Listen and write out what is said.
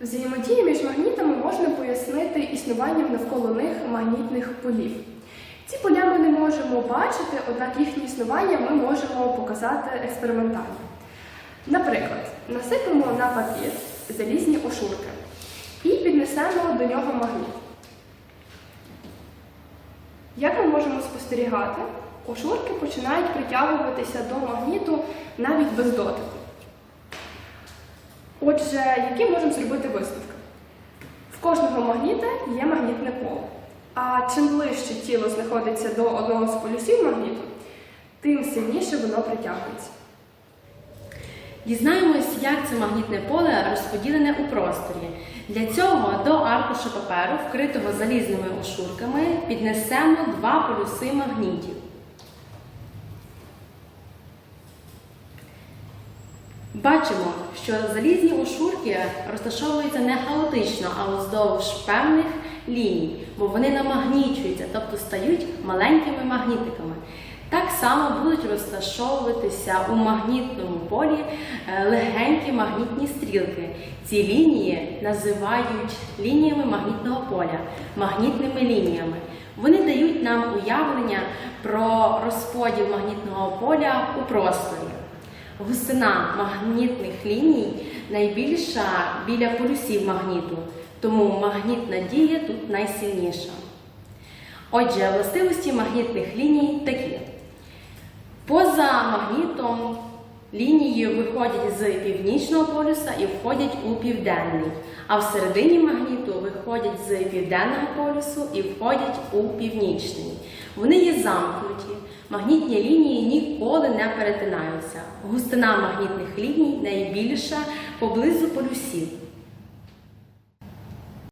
Взаємодію між магнітами можна пояснити існуванням навколо них магнітних полів. Ці поля ми не можемо бачити, однак їхнє існування ми можемо показати експериментально. Наприклад, насипемо на папір залізні ошурки і піднесемо до нього магніт. Як ми можемо спостерігати, ошурки починають притягуватися до магніту навіть без дотику. Отже, які можемо зробити висновки? В кожного магніта є магнітне поле. А чим ближче тіло знаходиться до одного з полюсів магніту, тим сильніше воно притягується. Дізнаємось, як це магнітне поле розподілене у просторі. Для цього до аркуша паперу, вкритого залізними ошурками, піднесемо два полюси магнітів. Бачимо, що залізні ошурки розташовуються не хаотично, а уздовж певних ліній, бо вони намагнічуються, тобто стають маленькими магнітиками. Так само будуть розташовуватися у магнітному полі е, легенькі магнітні стрілки. Ці лінії називають лініями магнітного поля, магнітними лініями. Вони дають нам уявлення про розподіл магнітного поля у просторі. Густина магнітних ліній найбільша біля полюсів магніту, тому магнітна дія тут найсильніша. Отже, властивості магнітних ліній такі. Поза магнітом лінії виходять з північного полюса і входять у південний, а всередині магніту виходять з південного полюсу і входять у північний. Вони є замкнуті. Магнітні лінії ніколи не перетинаються. Густина магнітних ліній найбільша поблизу полюсів.